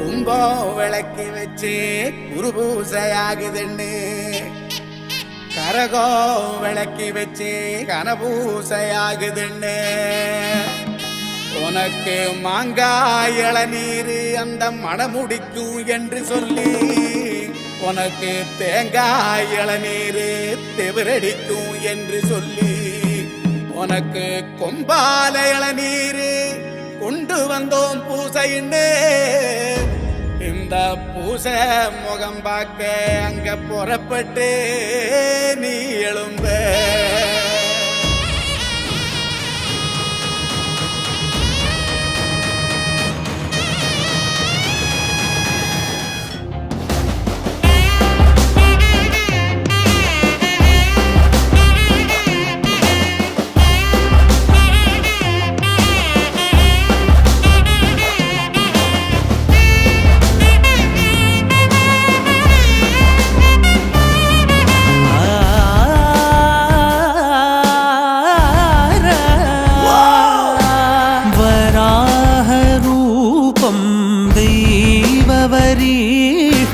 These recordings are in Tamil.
கும்பம் விளக்கி வச்சு குரு பூசையாகுதுன்னு கரகோ விளக்கி வச்சு கனபூசையாகுதுன்னு. உனக்கு மாங்காய் இளநீர் அந்த மணமுடிக்கும் என்று சொல்லி உனக்கு தேங்காய் இளநீர் தெவிரடிக்கும் என்று சொல்லி உனக்கு கொம்பால இளநீர் கொண்டு வந்தோம் பூசைன்னு இந்த பூசை முகம் பார்க்க அங்க புறப்பட்டு நீ எழும்ப.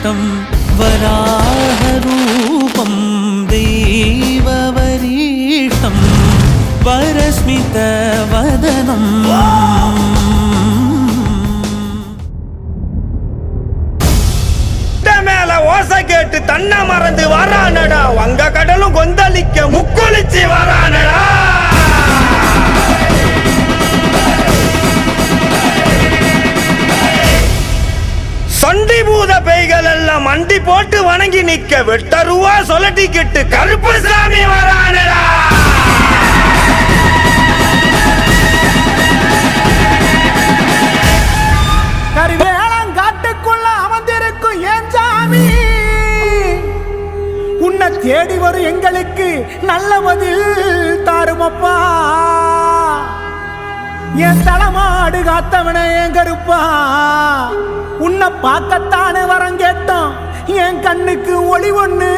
శాశ్వతం వరాహరూపం దేవవరీషం వరస్మితవదనం கேட்டு தன்னை மறந்து வரானடா வங்க கடலும் கொந்தளிக்க முக்கொலிச்சு வரானடா பேய்கள் மண்டி போட்டு வணங்கி நிக்க வெட்டருவா சொலட்டிக்கிட்டு கருப்பு சாமி வரானடா. கருவேலங்காட்டுக்குள்ள அமர்ந்திருக்கும் ஏன் சாமி? உன்னை தேடி வரும் எங்களுக்கு நல்ல பதில் தாருமப்பா. என் தலைமாடு காத்தவன என் கருப்பா? உன்னை பார்க்கத்தானே வரம் கேட்டோம். என் கண்ணுக்கு ஒளி ஒன்று